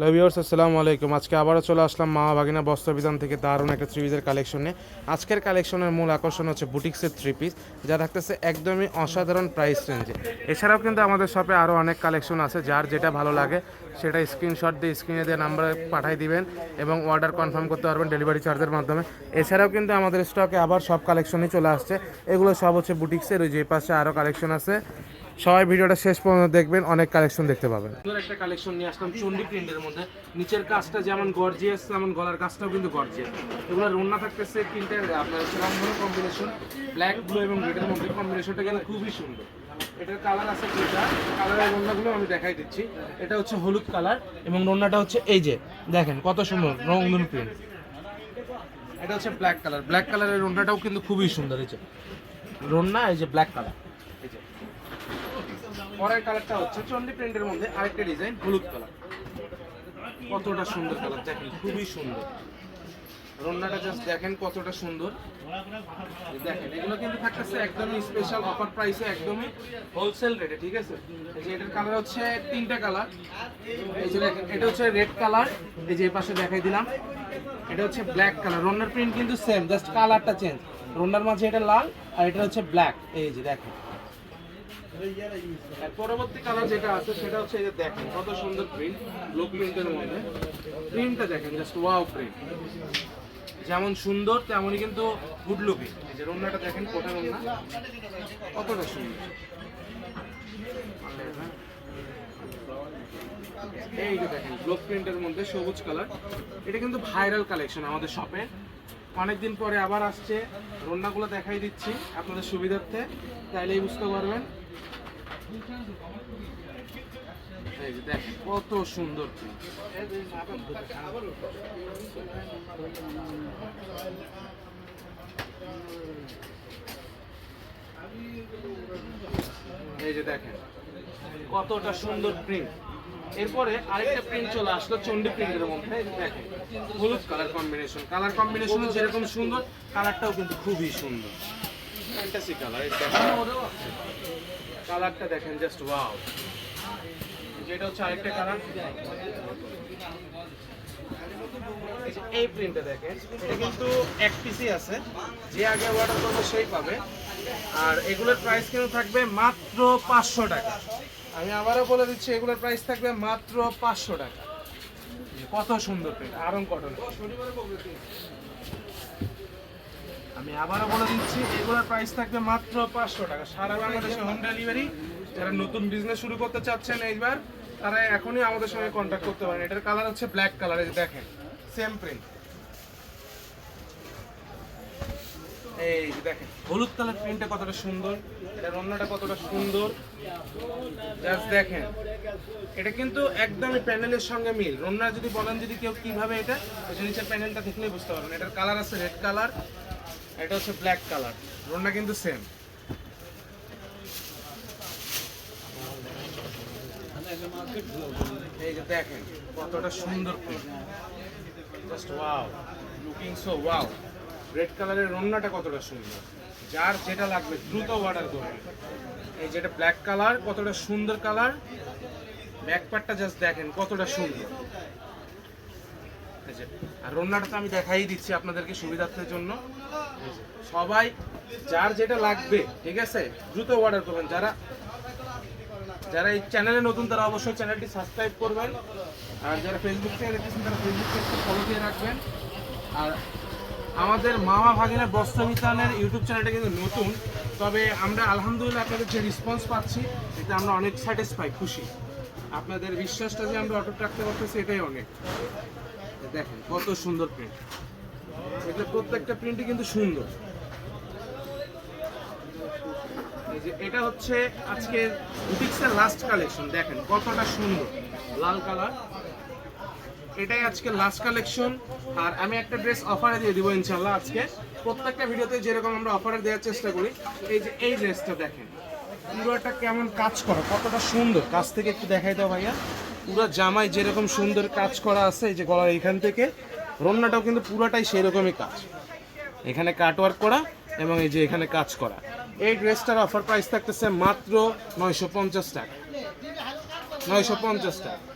Hello viewers আসসালামু আলাইকুম। আজকে আবারও চলে আসলাম মা ভাগিনা বস্ত্রবিধান থেকে দারুণ একটা থ্রি পিসের কালেকশনে আজকের কালেকশনের মূল আকর্ষণ হচ্ছে বুটিক্সের থ্রি পিস যা থাকতেছে একদমই অসাধারণ প্রাইস রেঞ্জে এছাড়াও কিন্তু আমাদের শপে আরও অনেক কালেকশন আছে, যার যেটা ভালো লাগে, সেটা স্ক্রিনশট দিয়ে স্ক্রিনে দিয়ে নাম্বারে পাঠিয়ে দিবেন এবং অর্ডার কনফার্ম করতে পারবেন ডেলিভারি চার্জের মাধ্যমে। এছাড়াও কিন্তু আমাদের স্টকে আবার সব কালেকশনই চলে আসছে। এগুলো সব হচ্ছে বুটিক্সের, ওই যে পাশে আরও কালেকশন আছে। সবাই ভিডিওটা শেষ পর্যন্ত দেখবেন, অনেক কালেকশন দেখতে পাবেন। একটা কালেকশন নিয়ে আসলাম চন্ডি প্রিন্টের মধ্যে। নিচের কাজটা যেমন গর্জিয়াস তেমন গলার কাজটাও কিন্তু গর্জিয়াস এগুলো রন্না থাকতেছে তিনটে, আপনার রংধনু কম্বিনেশন ব্ল্যাক ব্লু এবং রেডের মধ্যে। কম্বিনেশনটা কিন্তু খুবই সুন্দর। এটার কালার আছে দুইটা। কালারের রন্নাগুলো আমি দেখাই দিচ্ছি। এটা হচ্ছে হলুদ কালার এবং রন্নাটা হচ্ছে এই যে, দেখেন কত সুন্দর রংধনু প্রিন্ট এটা হচ্ছে ব্ল্যাক কালার ব্ল্যাক কালারের রন্নাটাও কিন্তু খুবই সুন্দর, এই যে। রন্না, এই যে ব্ল্যাক কালার পরের কালারটা হচ্ছে চন্ডি প্রিন্টের মধ্যে আরেকটা ডিজাইন, হলুদ কালার। কতটা সুন্দর কালার, দেখেন, খুবই সুন্দর। রন্নাটা জাস্ট দেখেন কতটা সুন্দর। দেখেন, এগুলো কিন্তু থাকতেছে একদমই স্পেশাল অফার প্রাইসে একদমই হোলসেল রেটে ঠিক আছে? এই যে এটার কালার হচ্ছে তিনটা কালার এই যে দেখেন, এটা হচ্ছে রেড কালার এই যে পাশে দেখাই দিলাম। এটা হচ্ছে ব্ল্যাক কালার রন্নার প্রিন্ট কিন্তু সেম জাস্ট কালারটা চেঞ্জ রন্নার মাঝে এটা লাল, আর এটা হচ্ছে ব্ল্যাক এই যে দেখেন। পরবর্তী কালার যেটা আছে, সেটা হচ্ছে এই যে দেখেন, কত সুন্দর প্রিন্ট ব্লু প্রিন্টের মধ্যে। প্রিন্টটা দেখেন জাস্ট ওয়াও প্রিন্ট যেমন সুন্দর, তেমনই কিন্তু গুড লুকিং যে রন্নাটা দেখেন, কোটা রন্না কতটা সুন্দর। এই যে দেখেন ব্লক প্রিন্টের মধ্যে সবুজ কালার এটা কিন্তু ভাইরাল কালেকশন আমাদের শপে অনেকদিন পরে আবার আসছে। রন্নাগুলো দেখাই দিচ্ছি আপনাদের সুবিধার্থে। তাইলেই বুঝতে পারবেন। কত সুন্দর এই যে দেখেন, কতটা সুন্দর প্রিন্ট এরপরে আরেকটা প্রিন্ট চলে আসলো চন্ডি প্রিন্টের মধ্যে। দেখেন, হলুদ কালার কম্বিনেশন কালার কম্বিনেশনও যেরকম সুন্দর কালারটাও কিন্তু খুবই সুন্দর। ফ্যান্টাসি কালার কালারটা দেখেন। জাস্ট ওয়াও যেটা হচ্ছে আরেকটা কালার এই প্রিন্টটা দেখেন, এটা কিন্তু এক পিসই আছে। যে আগে অর্ডার করবে সেই পাবে। আর এগুলোর প্রাইস কিন্তু থাকবে মাত্র পাঁচশো টাকা। আমি আবারও বলে দিচ্ছি, এগুলোর প্রাইস থাকবে মাত্র পাঁচশো টাকা। কত সুন্দর প্রিন্ট আরং কটন আমি আবারও বলে দিচ্ছি, এগুলোর প্রাইস থাকবে মাত্র পাঁচশো টাকা। সারা বাংলাদেশে হোম ডেলিভারি যারা নতুন বিজনেস শুরু করতে চাচ্ছেন এইবার, তারা এখনই আমাদের সঙ্গে কন্ট্যাক্ট করতে পারেন। এটার কালার হচ্ছে ব্ল্যাক কালার দেখেন সেম প্রিন্ট এই দেখেন, হলুদ কালার প্রিন্টটা কতটা সুন্দর, এটা রন্নাটা কতটা সুন্দর। জাস্ট দেখেন, এটা কিন্তু একদমই প্যানেলের সঙ্গে মিল। রন্না যদি বলেন যদি কেউ কীভাবে এটা ওই নিচের প্যানেলটা দেখলেই বুঝতে পারবেন। এটার কালার আছে রেড কালার এটা হচ্ছে ব্ল্যাক কালার। রন্না কিন্তু সেম এই যে দেখেন, কতটা সুন্দর just wow looking so wow red কালারের রন্নাটা কতটা সুন্দর? যার যেটা লাগবে দ্রুত অর্ডার করবে। এই যেটা ব্ল্যাক কালার কতটা সুন্দর কালার ব্যাকপার্টটা জাস্ট দেখেন কতটা সুন্দর। আর রন্নাটা তো আমি দেখাই দিচ্ছি আপনাদেরকে সুবিধার্থের জন্য। সবাই যার যেটা লাগবে, ঠিক আছে? দ্রুত অর্ডার করবেন। যারা যারা এই চ্যানেলে নতুন, তারা অবশ্যই চ্যানেলটি সাবস্ক্রাইব করবেন। আর যারা ফেসবুক থেকে দেখতেছেন, তারা ফেসবুক পেজটা ফলো দিয়ে রাখবেন। আর আমাদের মামা ভাগিনা বস্ত্রবিতানের ইউটিউব চ্যানেলটা কিন্তু নতুন। তবে আমরা আলহামদুলিল্লাহ আপনাদের যে রেসপন্স পাচ্ছি এতে আমরা অনেক স্যাটিসফাই খুশি। আপনাদের বিশ্বাসটা যে আমরা অটুট রাখতে পারতেছি, এটাই অনেক। দেখেন, কত সুন্দর প্রিন্ট এটা প্রত্যেকটা প্রিন্টই কিন্তু সুন্দর। এটা হচ্ছে আজকের বুটিক্সের লাস্ট কালেকশন দেখেন কতটা সুন্দর। লাল কালার এটাই আজকে লাস্ট কালেকশন আর আমি একটা ড্রেস অফারে দিয়ে দিব ইনশাল্লাহ আজকে। প্রত্যেকটা ভিডিওতে যেরকম আমরা অফারে দেওয়ার চেষ্টা করি, এই যে, এই ড্রেসটা দেখেন। পুরোটা কেমন কাজ করা, কতটা সুন্দর। কাছ থেকে একটু দেখাই দাও ভাইয়া। পুরো জামায় যেরকম সুন্দর কাজ করা আছে, এই যে গলার এখান থেকে, রন্নাটাও কিন্তু পুরোটাই সেরকমই কাজ। এখানে কাটওয়ার্ক করা এবং এই যে এখানে কাজ করা। এই ড্রেসটার অফার প্রাইস থাকতেছে মাত্র নয়শো পঞ্চাশ টাকা। নয়শো পঞ্চাশ টাকা।